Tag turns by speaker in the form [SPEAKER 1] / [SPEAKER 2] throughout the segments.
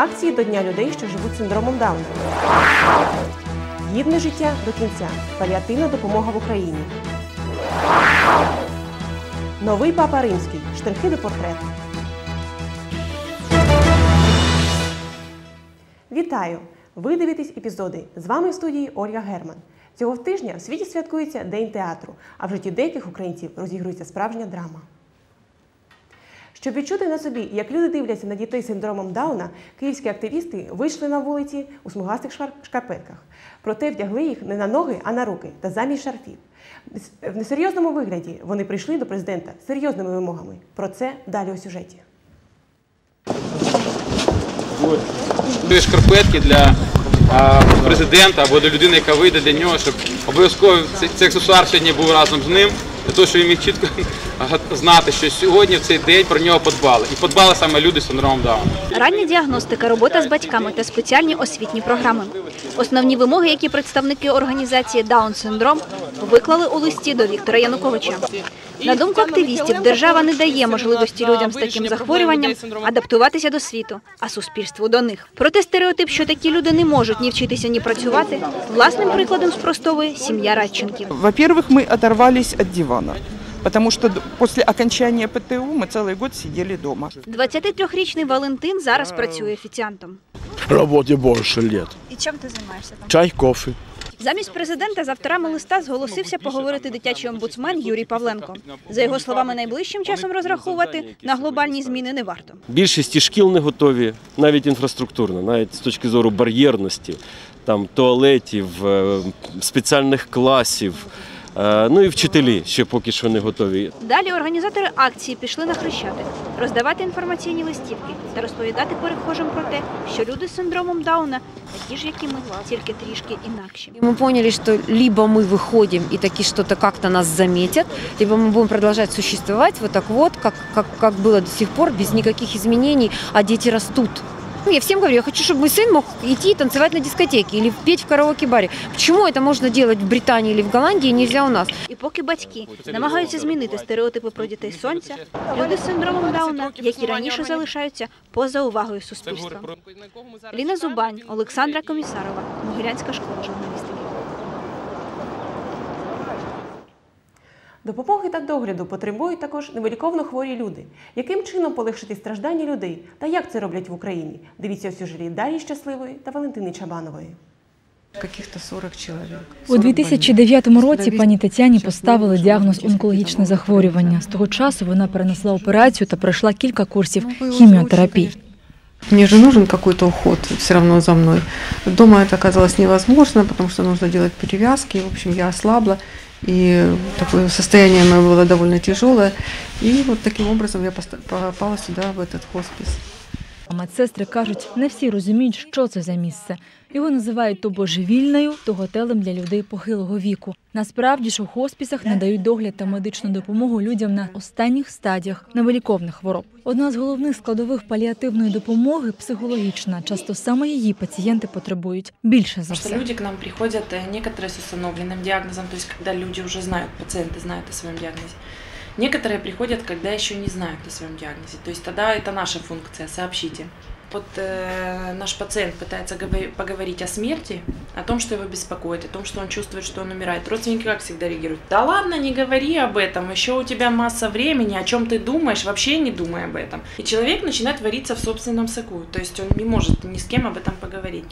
[SPEAKER 1] Акції до Дня людей, що живуть синдромом Дауна. Гідне життя до кінця. Паліативна допомога в Україні. Новий папа римський. Штрихи до портрету. Вітаю! Ви дивитесь епізоди. З вами в студії Ольга Герман. Цього тижня в світі святкується День театру, а в житті деяких українців розігрується справжня драма. Щоб відчути на собі, як люди дивляться на дітей з синдромом Дауна, київські активісти вийшли на вулиці у смугастих шкарпетках. Проте вдягли їх не на ноги, а на руки та замість шарфів. В несерйозному вигляді вони прийшли до президента з серйозними вимогами. Про це далі у сюжеті.
[SPEAKER 2] Дві шкарпетки для президента або для людини, яка вийде для нього, щоб обов'язково цей, аксесуар сьогодні був разом з ним, для того, щоб він міг чітко знати, що сьогодні в цей день про нього подбали. І подбали саме люди з синдромом Дауна.
[SPEAKER 3] Рання діагностика, робота з батьками та спеціальні освітні програми. Основні вимоги, які представники організації Даун Синдром виклали у листі до Віктора Януковича. На думку активістів, держава не дає можливості людям з таким захворюванням адаптуватися до світу, а суспільству до них. Проте стереотип, що такі люди не можуть ні вчитися, ні працювати, власним прикладом спростовує сім'я Радченків.
[SPEAKER 4] Во-первых, мы оторвались от дивана, потому что д- после окончания ПТУ мы целый год сидели дома.
[SPEAKER 3] 23-річний Валентин зараз працює офіціантом.
[SPEAKER 5] Работе больше лет.
[SPEAKER 3] І чим ти займаєшся там?
[SPEAKER 5] Чай, кофе.
[SPEAKER 3] Замість президента з авторами листа зголосився поговорити дитячий омбудсмен Юрій Павленко. За його словами, найближчим часом розраховувати на глобальні зміни не варто.
[SPEAKER 6] Більшість шкіл не готові, навіть інфраструктурно, навіть з точки зору бар'єрності, там туалетів, е, спеціальних класів. Е, Ну і вчителі ще поки що не готові.
[SPEAKER 3] Далі організатори акції пішли на хрещатик, роздавати інформаційні листівки та розповідати перехожим про те, що люди з синдромом Дауна такі ж, як і ми, тільки трішки інакші.
[SPEAKER 7] И Мы поняли, что либо мы выходим и таки что-то как-то нас заметят, либо мы будем продолжать существовать вот так вот, как, как, как было до сих пор, без никаких изменений, а дети растут. Ну, я всем говорю, я хочу, чтобы мой сын мог идти и танцевать на дискотеке или петь в караоке-баре. Почему это можно делать в Британии или в Голландии, нельзя у нас?
[SPEAKER 3] І поки батьки намагаються змінити стереотипи про дітей сонця, люди з синдромом Дауна, як і раніше залишаються поза увагою суспільства. Ліна Зубань, Олександра Комісарова, Могилянська школа журналістики.
[SPEAKER 1] Допомоги та догляду потребують також невиліковно хворі люди. Яким чином полегшити страждання людей та як це роблять в Україні? Дивіться у сюжеті Дар'ї Щасливої та Валентини Чабанової.
[SPEAKER 8] Каких-то 40 человек.
[SPEAKER 9] У 2009 році пані Тетяні поставили діагноз онкологічне захворювання. З того часу вона перенесла операцію та пройшла кілька курсів хіміотерапії.
[SPEAKER 8] Мне же нужен какой-то уход все равно за мной. Дома это оказалось невозможно, потому что нужно делать перевязки. В общем, я ослабла, и такое состояние мое было довольно тяжелое. И вот таким образом я попала сюда, в этот хоспис.
[SPEAKER 9] А медсестри кажуть, не всі розуміють, що це за місце. Його називають то божевільною, то готелем для людей похилого віку. Насправді ж у хоспісах надають догляд та медичну допомогу людям на останніх стадіях невиліковних хвороб. Одна з головних складових паліативної допомоги психологічна. Часто саме її пацієнти потребують більше за
[SPEAKER 10] Потому что
[SPEAKER 9] все.
[SPEAKER 10] люди к нам приходят, э, некоторые с установленным диагнозом, то есть когда люди уже знают, пациенты знают о своем диагнозе. Некоторые приходят, когда еще не знают о своем диагнозе. То есть тогда это наша функция, сообщите. Вот э, наш пациент пытается говори- поговорить о смерти, о том, что его беспокоит, о том, что он чувствует, что он умирает. Родственники как всегда реагируют. Да ладно, не говори об этом, еще у тебя масса времени, о чем ты думаешь, вообще не думай об этом. И человек начинает вариться в собственном соку, то есть он не может ни с кем об этом поговорить.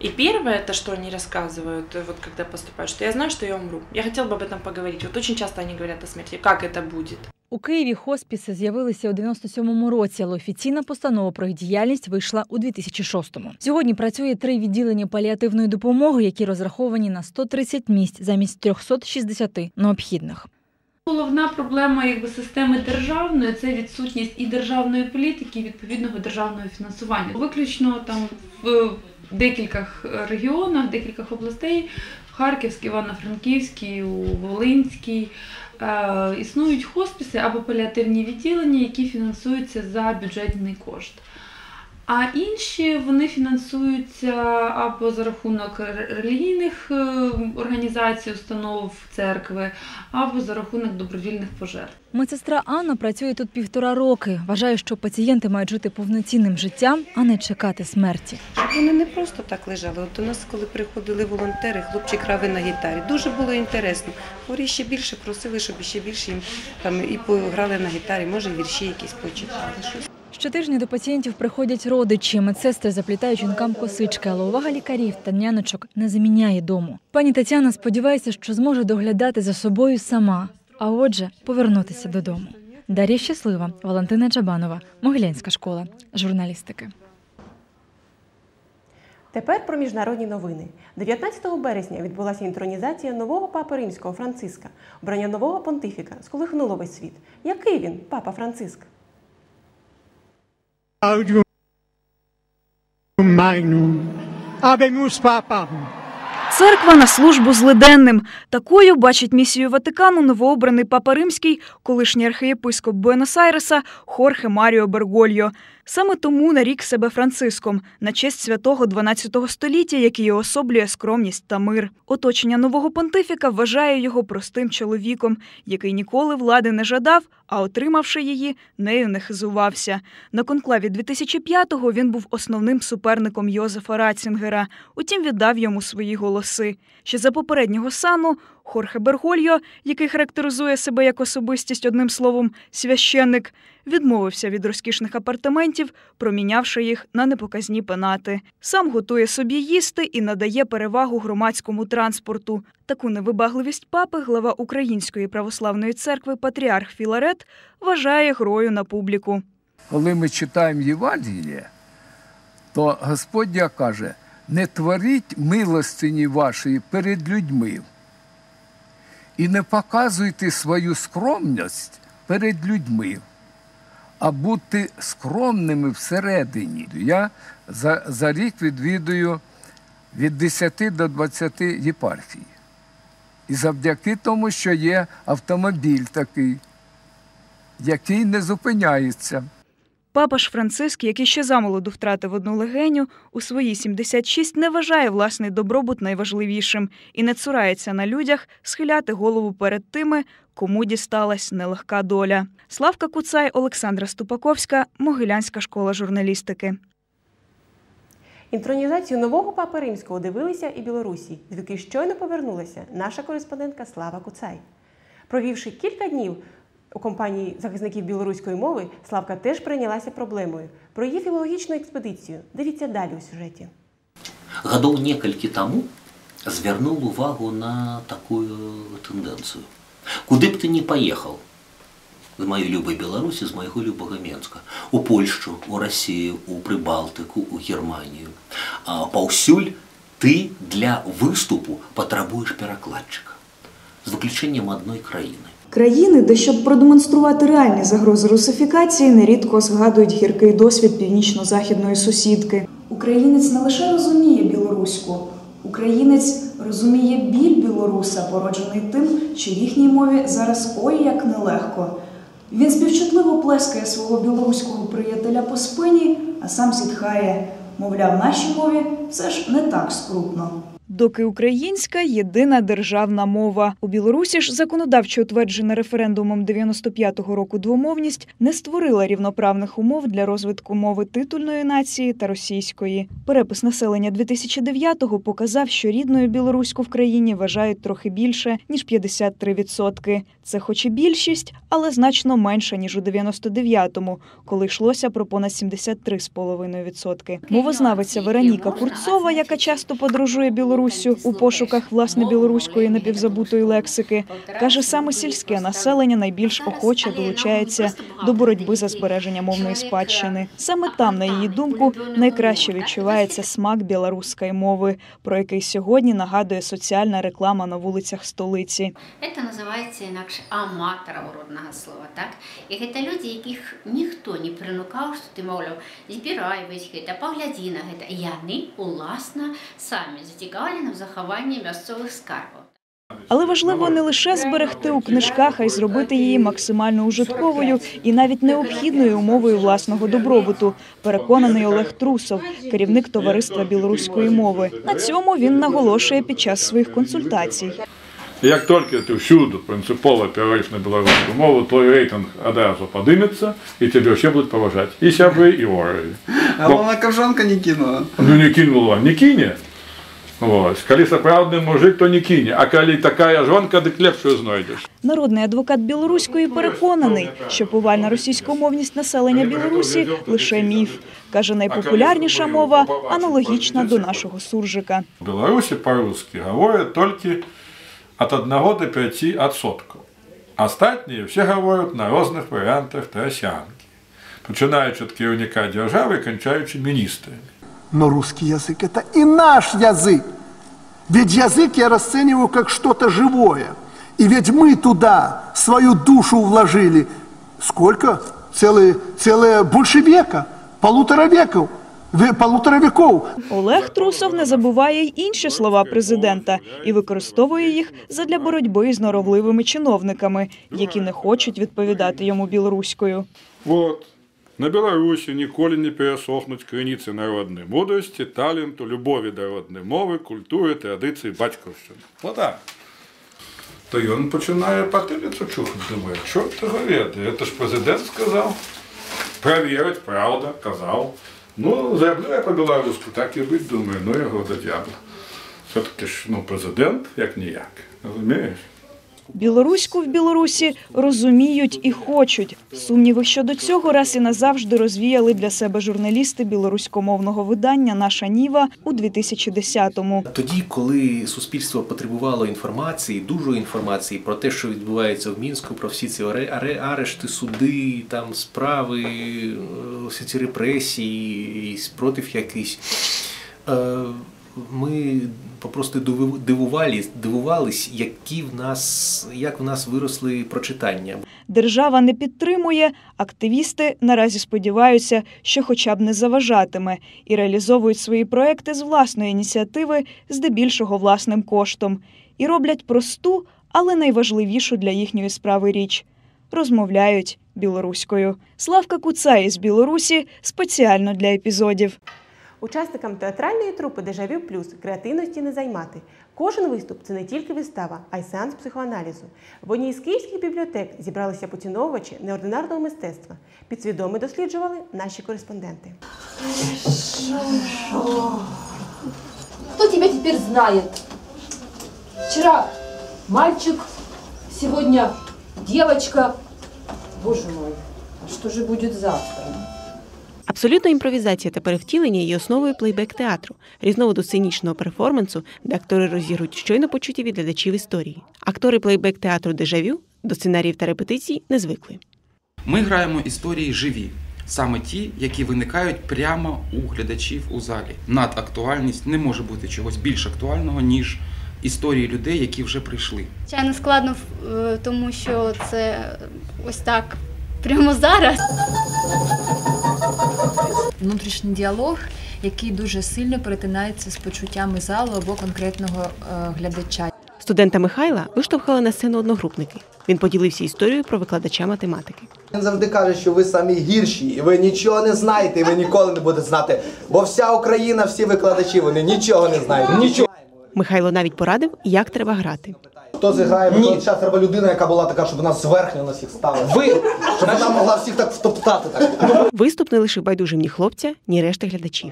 [SPEAKER 10] И первое, это что они рассказывают, э, вот когда поступают, что я знаю, что я умру. Я хотел бы об этом поговорить. Вот очень часто они говорят о смерти. Как это будет?
[SPEAKER 9] У Києві хоспіси з'явилися у 97-му році, але офіційна постанова про їх діяльність вийшла у 2006-му. Сьогодні працює три відділення паліативної допомоги, які розраховані на 130 місць замість 360 необхідних.
[SPEAKER 11] Головна проблема якби системи державної це відсутність і державної політики, і відповідного державного фінансування. Виключно там в декількох регіонах, декількох областей, в Івано-Франківській, у Волинській, е, існують хосписи або паліативні відділення, які фінансуються за бюджетний кошт. А інші вони фінансуються або за рахунок релігійних е, організацій, установ церкви, або за рахунок добровільних пожертв.
[SPEAKER 9] Медсестра Анна працює тут півтора роки. Вважає, що пацієнти мають жити повноцінним життям, а не чекати смерті.
[SPEAKER 12] Вони не просто так лежали. От до нас, коли приходили волонтери, хлопчик грав на гітарі. Дуже було інтересно. Хворі ще більше просили, щоб ще більше їм там і пограли на гітарі, може вірші якісь почитали. Щось.
[SPEAKER 9] Щотижня до пацієнтів приходять родичі. Медсестри заплітають жінкам косички, але увага лікарів та няночок не заміняє дому. Пані Тетяна сподівається, що зможе доглядати за собою сама, а отже, повернутися додому. Дар'я Щаслива, Валентина Чабанова, Могилянська школа журналістики.
[SPEAKER 1] Тепер про міжнародні новини. 19 березня відбулася інтронізація нового папи римського Франциска. Обрання нового понтифіка сколихнуло весь світ. Який він, папа Франциск?
[SPEAKER 13] Audium magnum. Habemus Papa.
[SPEAKER 14] Церква на службу злиденним. Такою бачить місію Ватикану новообраний папа римський, колишній архієпископ Буенос-Айреса Хорхе Маріо Бергольо. Саме тому нарік себе Франциском на честь святого 12 століття, який особлює скромність та мир. Оточення нового понтифіка вважає його простим чоловіком, який ніколи влади не жадав, а отримавши її, нею не хизувався. На конклаві 2005-го він був основним суперником Йозефа Рацінгера, утім віддав йому свої голоси. Ще за попереднього сану Хорхе Бергольо, який характеризує себе як особистість одним словом священник, відмовився від розкішних апартаментів, промінявши їх на непоказні пенати. Сам готує собі їсти і надає перевагу громадському транспорту. Таку невибагливість папи глава Української православної церкви Патріарх Філарет вважає грою на публіку.
[SPEAKER 15] Коли ми читаємо Євангеліє, то Господня каже: не творіть милостині вашої перед людьми і не показуйте свою скромність перед людьми, а будьте скромними всередині. Я за, за рік відвідую від 10 до 20 єпархій. І завдяки тому, що є автомобіль такий, який не зупиняється.
[SPEAKER 14] Папа ж Франциск, який ще замолоду втратив одну легеню, у свої 76 не вважає власний добробут найважливішим і не цурається на людях схиляти голову перед тими, кому дісталась нелегка доля. Славка Куцай, Олександра Ступаковська, Могилянська школа журналістики.
[SPEAKER 1] Інтронізацію нового папи римського дивилися і Білорусі, звідки щойно повернулася наша кореспондентка Слава Куцай. Провівши кілька днів у компанії захисників білоруської мови, Славка теж прийнялася проблемою. Про її філологічну експедицію дивіться далі у сюжеті.
[SPEAKER 16] Гадоў некалькі таму звярнуў увагу на такую тэндэнцыю. Куды б ты не паехаў з маёй любай Беларусі, з майго любага Менска, у Польшчу, у Расію, у Прыбалтыку, у Германію. А паўсюль ты для выступу патрабуеш перакладчыка з выключэннем адной краіны.
[SPEAKER 17] Країни, де щоб продемонструвати реальні загрози русифікації, нерідко згадують гіркий досвід північно-західної сусідки. Українець не лише розуміє білоруську, українець розуміє біль білоруса, породжений тим, що їхній мові зараз ой як нелегко. Він співчутливо плескає свого білоруського приятеля по спині, а сам зітхає. Мовляв, нашій мові все ж не так скрутно.
[SPEAKER 14] Доки українська єдина державна мова у Білорусі ж законодавчо утверджена референдумом 95-го року двомовність не створила рівноправних умов для розвитку мови титульної нації та російської. Перепис населення 2009-го показав, що рідною білоруську в країні вважають трохи більше ніж 53%. Це, хоч і більшість, але значно менше ніж у 99-му, коли йшлося про понад 73,5%. Мовознавиця Вероніка Курцова, яка часто подорожує Білоруссю у пошуках власне білоруської напівзабутої лексики, каже, саме сільське населення найбільш охоче долучається до боротьби за збереження мовної спадщини. Саме там, на її думку, найкраще відчувається смак білоруської мови, про який сьогодні нагадує соціальна реклама на вулицях столиці.
[SPEAKER 18] Це називається інакше аматарам родного слова, так? І гэта людзі, якіх ніхто не прынукаў, што ты маўляў, збірай вось гэта, паглядзі на гэта. Яны уласна самі зацікаўлены в захаванні мясцовых скарбаў.
[SPEAKER 14] Але важливо не лише зберегти у книжках, а й зробити її максимально ужитковою і навіть необхідною умовою власного добробуту. Переконаний Олег Трусов, керівник товариства білоруської мови. На цьому він наголошує під час своїх консультацій.
[SPEAKER 19] Як тільки ти всюди принципово перейдеш на білоруську мову, твій рейтинг одразу подиметься, і тебе всі будуть поважати. І сябри, і вороги.
[SPEAKER 20] А вона коржонка не кинула.
[SPEAKER 19] Ну не кинула, не кине. Ось. Коли справжній мужик, то не кине. А коли така жонка, так лепшою знайдеш.
[SPEAKER 14] Народний адвокат білоруської переконаний, що повальна російськомовність населення Білорусі лише міф. Каже, найпопулярніша мова аналогічна до нашого суржика.
[SPEAKER 19] В Білорусі по-русски говорять тільки від 1 до 5 відсотків. Остальні всі говорять на різних варіантах тросянки, починаючи від керівника держави, кончаючи міністрами.
[SPEAKER 13] Но русский язык это и наш язык. Ведь язык я расцениваю как что-то живое. И ведь мы туда свою душу вложили. Сколько? Целые, целое больше века, полутора веков, ве- полутора веков.
[SPEAKER 14] Олег Трусов не забуває й інші слова президента і використовує їх задля боротьби з норовливими чиновниками, які не хочуть відповідати йому білоруською.
[SPEAKER 19] Вот. на Білорусі ніколи не пересохнуть криниці народної мудрості, таленту, любові до родної мови, культури, традицій, батьківщини. Отак. То він починає потилицю чухати, думає, що ти говорити? Це ж президент сказав. Провірить, правда, казав. Ну, заявляю я по-білоруську, так і бить, думаю, ну його до дьявола. Все-таки ж, ну, президент, як ніяк. Розумієш?
[SPEAKER 14] Білоруську в Білорусі розуміють і хочуть. Сумніви щодо цього раз і назавжди розвіяли для себе журналісти білоруськомовного видання Наша Ніва у 2010-му.
[SPEAKER 21] Тоді, коли суспільство потребувало інформації, дуже інформації про те, що відбувається в мінську, про всі ці аре- аре- арешти, суди, там справи, е, всі ці репресії, спротив якийсь. Ми попросту диву- дивувались, дивувались, які в нас, як в нас виросли прочитання.
[SPEAKER 14] Держава не підтримує, активісти наразі сподіваються, що хоча б не заважатиме, і реалізовують свої проекти з власної ініціативи, здебільшого власним коштом, і роблять просту, але найважливішу для їхньої справи річ розмовляють білоруською. Славка Куцай із Білорусі спеціально для епізодів.
[SPEAKER 1] Учасникам театральної трупи Дежавю Плюс креативності не займати. Кожен виступ це не тільки вистава, а й сеанс психоаналізу. В одній з київських бібліотек зібралися поціновувачі неординарного мистецтва. Підсвідомо досліджували наші кореспонденти.
[SPEAKER 22] Кто тебя теперь знает? Вчера мальчик, сегодня девочка. Боже мой, а что же будет завтра?
[SPEAKER 1] Абсолютна імпровізація та перевтілення є основою плейбек-театру, різновиду сценічного перформансу, де актори розігрують щойно почуті від глядачів історії. Актори плейбек-театру Дежавю до сценаріїв та репетицій не звикли.
[SPEAKER 23] Ми граємо історії живі, саме ті, які виникають прямо у глядачів у залі. Надактуальність не може бути чогось більш актуального, ніж історії людей, які вже прийшли.
[SPEAKER 24] Звичайно, складно, е, тому що це ось так прямо зараз.
[SPEAKER 25] внутрішній діалог, який дуже сильно перетинається з почуттями залу або конкретного е, глядача.
[SPEAKER 1] Студента Михайла виштовхали на сцену одногрупники. Він поділився історією про викладача математики.
[SPEAKER 26] Він завжди каже, що ви самі гірші, і ви нічого не знаєте, і ви ніколи не будете знати. Бо вся Україна, всі викладачі, вони нічого не знають. Нічого.
[SPEAKER 1] Михайло навіть порадив, як треба грати.
[SPEAKER 26] Хто зіграє викладача, треба людина, яка була така, щоб вона зверхньо на всіх ставила. Ви! Щоб вона могла всіх так втоптати. Так.
[SPEAKER 1] Виступ не лишив байдужим ні хлопця, ні решти глядачів.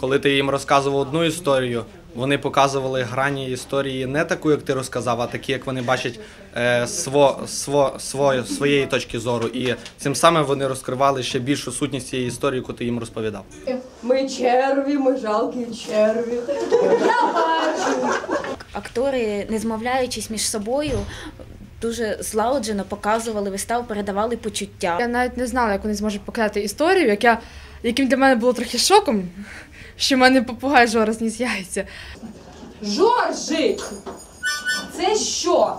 [SPEAKER 27] Коли ти їм розказував одну історію, вони показували грані історії не таку, як ти розказав, а такі, як вони бачать е, сво, сво, сво, своєї точки зору. І цим самим вони розкривали ще більшу сутність цієї історії, яку ти їм розповідав.
[SPEAKER 22] Мы черви, мы жалкие черви. Я бачу.
[SPEAKER 28] Актори, не змовляючись між собою, дуже злагоджено показували виставу, передавали почуття.
[SPEAKER 29] Я навіть не знала, як вони зможуть показати історію, як я, яким для мене було трохи шоком, що в мене попугай Жора зніс яйця.
[SPEAKER 22] Жоржик! Це що?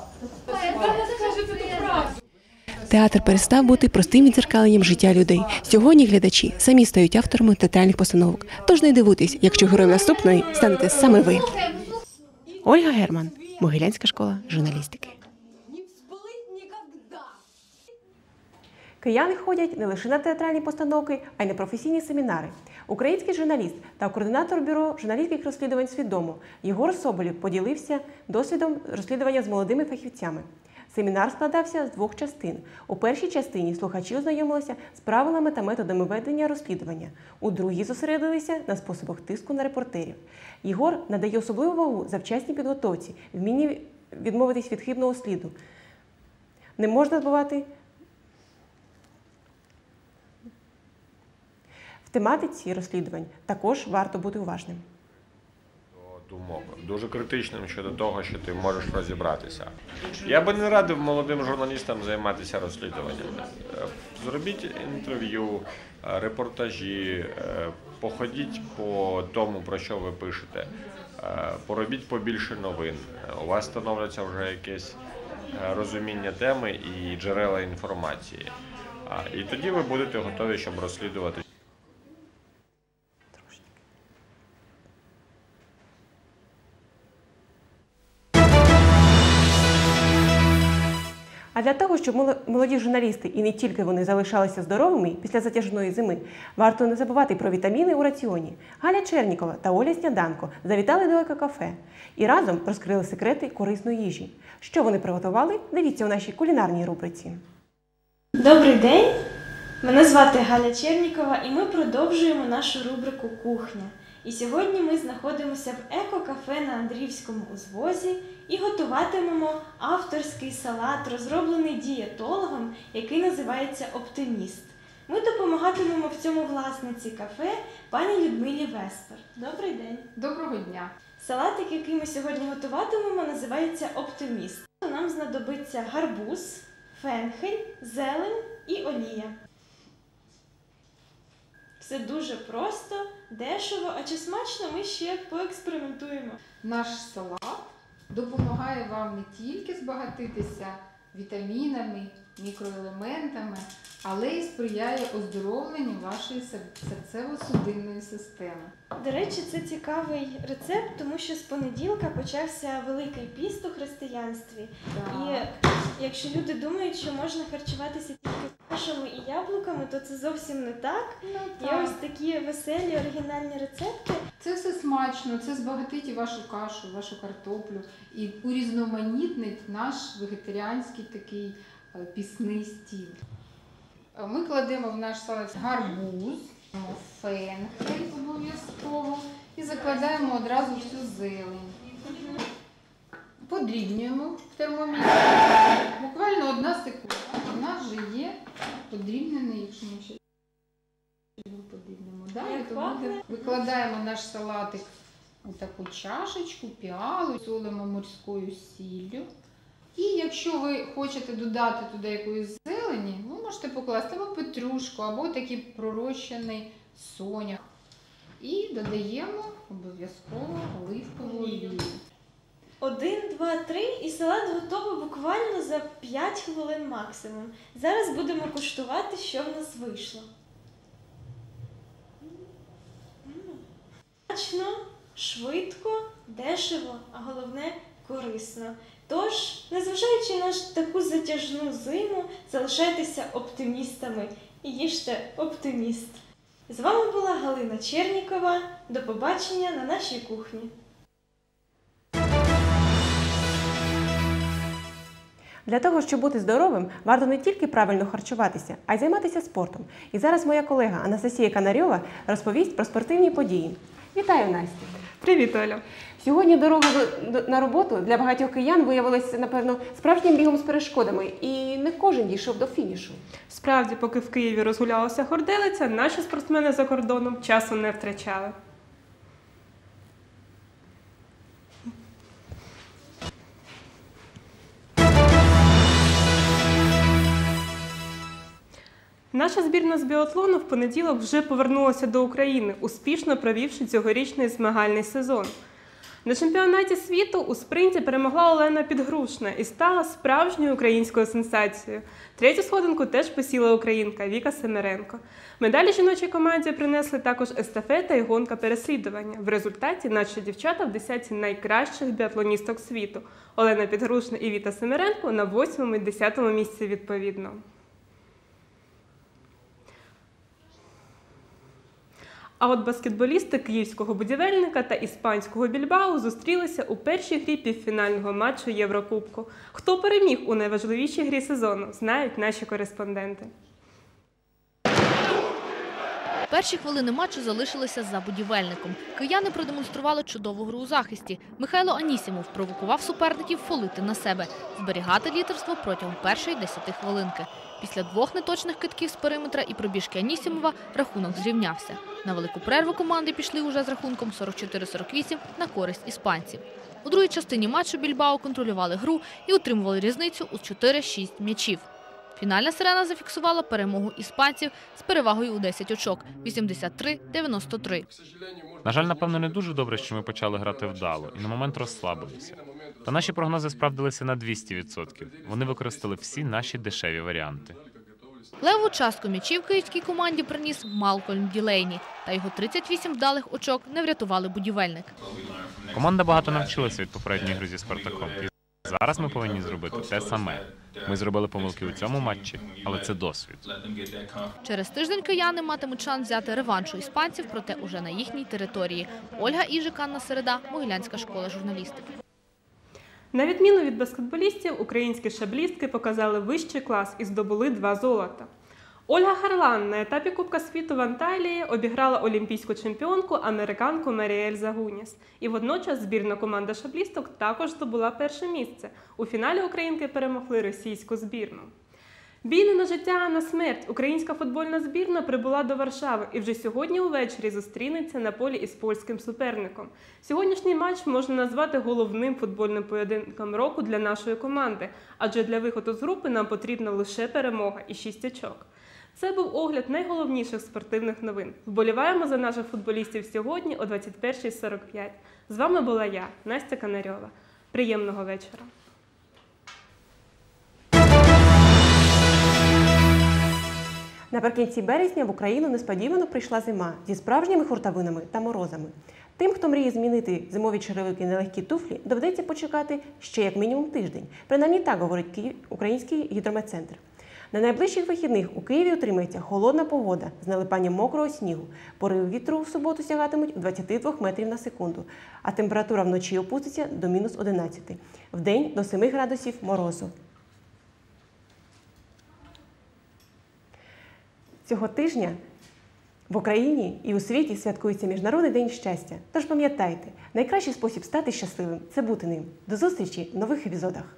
[SPEAKER 1] Театр перестав бути простим відзеркаленням життя людей. Сьогодні глядачі самі стають авторами театральних постановок. Тож не дивуйтесь, якщо героєм наступної станете саме ви. Ольга Герман, Могилянська школа журналістики. Кияни ходять не лише на театральні постановки, а й на професійні семінари. Український журналіст та координатор бюро журналістських розслідувань свідомо Єгор Соболєв поділився досвідом розслідування з молодими фахівцями. Семінар складався з двох частин. У першій частині слухачі ознайомилися з правилами та методами ведення розслідування. У другій зосередилися на способах тиску на репортерів. Єгор надає особливу вагу завчасній підготовці, вмінні відмовитись від хибного сліду. Не можна забувати в тематиці розслідувань також варто бути уважним.
[SPEAKER 30] Думок, дуже критичним щодо того, що ти можеш розібратися. Я би не радив молодим журналістам займатися розслідуваннями. Е, Зробіть інтерв'ю, е, репортажі, е, походіть по тому, про що ви пишете, поробіть побільше новин. У вас становляться вже якесь розуміння теми і джерела інформації. І тоді ви будете готові, щоб розслідувати.
[SPEAKER 1] Для того, щоб молоді журналісти і не тільки вони залишалися здоровими після затяжної зими, варто не забувати про вітаміни у раціоні. Галя Чернікова та Оля Сняданко завітали до екокафе і разом розкрили секрети корисної їжі. Що вони приготували? Дивіться у нашій кулінарній рубриці.
[SPEAKER 31] Добрий день! Мене звати Галя Чернікова, і ми продовжуємо нашу рубрику Кухня. І сьогодні ми знаходимося в еко-кафе на Андріївському узвозі і готуватимемо авторський салат, розроблений дієтологом, який називається Оптиміст. Ми допомагатимемо в цьому власниці кафе пані Людмилі Веспер. Добрий день!
[SPEAKER 22] Доброго дня!
[SPEAKER 31] Салатик, який ми сьогодні готуватимемо, називається Оптиміст. Нам знадобиться гарбуз, фенхель, зелень і олія. Все дуже просто, дешево, а чи смачно ми ще поекспериментуємо.
[SPEAKER 22] Наш салат допомагає вам не тільки збагатитися вітамінами, мікроелементами, але й сприяє оздоровленню вашої серцево-судинної системи.
[SPEAKER 31] До речі, це цікавий рецепт, тому що з понеділка почався Великий піст у християнстві. І якщо люди думають, що можна харчуватися тільки кашами і яблуками, то це зовсім не так. Є
[SPEAKER 22] так.
[SPEAKER 31] ось такі веселі оригінальні рецепти.
[SPEAKER 22] Це все смачно, це збагатить і вашу кашу, вашу картоплю і урізноманітнить наш вегетаріанський такий е, пісний стіл. Е, Ми кладемо в наш салат гарбуз, фенхель обов'язково і закладаємо одразу всю зелень. Подрібнюємо в термомісці. Буквально одна секунда. У нас вже є подрібнений, якщо ми ще подрібнемо. Далі буде. Викладаємо наш салатик у таку чашечку, піалу, солимо морською сіллю. І якщо ви хочете додати туди якоїсь зелені, ви можете покласти або петрушку, або такий пророщений сонях. І додаємо обов'язково оливкову олію.
[SPEAKER 31] Один, два, три, і салат готовий буквально за 5 хвилин максимум. Зараз будемо куштувати, що в нас вийшло. Смачно, швидко, дешево, а головне корисно. Тож, незважаючи на таку затяжну зиму, залишайтеся оптимістами і їжте оптиміст. З вами була Галина Чернікова. До побачення на нашій кухні.
[SPEAKER 1] Для того, щоб бути здоровим, варто не тільки правильно харчуватися, а й займатися спортом. І зараз моя колега Анастасія Канарьова розповість про спортивні події. Вітаю, Настя!
[SPEAKER 32] Привіт, Оля!
[SPEAKER 1] Сьогодні дорога до- до- на роботу для багатьох киян виявилася, напевно, справжнім бігом з перешкодами, і не кожен дійшов до фінішу.
[SPEAKER 32] Справді, поки в Києві розгулялася хорделиця, наші спортсмени за кордоном часу не втрачали. Наша збірна з біатлону в понеділок вже повернулася до України, успішно провівши цьогорічний змагальний сезон. На чемпіонаті світу у спринті перемогла Олена Підгрушна і стала справжньою українською сенсацією. Третю сходинку теж посіла українка Віка Семеренко. Медалі жіночій команді принесли також естафета і гонка переслідування. В результаті наші дівчата в десятці найкращих біатлоністок світу. Олена Підгрушна і Віта Семеренко на восьмому і десятому місці відповідно. А от баскетболісти київського будівельника та іспанського більбау зустрілися у першій грі півфінального матчу Єврокубку. Хто переміг у найважливішій грі сезону, знають наші кореспонденти.
[SPEAKER 33] Перші хвилини матчу залишилися за будівельником. Кияни продемонстрували чудову гру у захисті. Михайло Анісімов провокував суперників фолити на себе, зберігати лідерство протягом першої десяти хвилинки. Після двох неточних китків з периметра і пробіжки Анісімова рахунок зрівнявся. На велику перерву команди пішли уже з рахунком 44-48 на користь іспанців. У другій частині матчу Більбао контролювали гру і утримували різницю у 4-6 м'ячів. Фінальна сирена зафіксувала перемогу іспанців з перевагою у 10 очок – 83-93.
[SPEAKER 34] На жаль, напевно, не дуже добре, що ми почали грати вдало і на момент розслабилися. Та наші прогнози справдилися на 200%. Вони використали всі наші дешеві варіанти.
[SPEAKER 33] Леву частку м'ячів київській команді приніс Малкольм Ділейні, та його 38 вдалих очок не врятували будівельник.
[SPEAKER 34] Команда багато навчилася від попередньої гри зі Спартаком. Зараз ми повинні зробити те саме. Ми зробили помилки у цьому матчі, але це досвід.
[SPEAKER 33] Через тиждень кияни матимуть шанс взяти реванш у іспанців, проте уже на їхній території. Ольга Іжик, Анна Середа, Могилянська школа журналістики.
[SPEAKER 32] На відміну від баскетболістів, українські шаблістки показали вищий клас і здобули два золота. Ольга Харлан на етапі Кубка світу в Анталії обіграла олімпійську чемпіонку американку Маріель Загуніс. І водночас збірна команда шаблісток також здобула перше місце. У фіналі українки перемогли російську збірну. Бій не на життя, а на смерть. Українська футбольна збірна прибула до Варшави і вже сьогодні увечері зустрінеться на полі із польським суперником. Сьогоднішній матч можна назвати головним футбольним поєдинком року для нашої команди, адже для виходу з групи нам потрібна лише перемога і шість очок. Це був огляд найголовніших спортивних новин. Вболіваємо за наших футболістів сьогодні о 21.45. З вами була я, Настя Канарьова. Приємного вечора.
[SPEAKER 1] Наприкінці березня в Україну несподівано прийшла зима зі справжніми хуртовинами та морозами. Тим, хто мріє змінити зимові черевики на легкі туфлі, доведеться почекати ще як мінімум тиждень. Принаймні так говорить Київ, Український гідрометцентр. На найближчих вихідних у Києві утримається холодна погода з налипанням мокрого снігу. Пориви вітру в суботу сягатимуть 22 метрів на секунду, а температура вночі опуститься до мінус 11. В день до 7 градусів морозу. Цього тижня в Україні і у світі святкується Міжнародний день щастя. Тож пам'ятайте, найкращий спосіб стати щасливим це бути ним. До зустрічі в нових епізодах.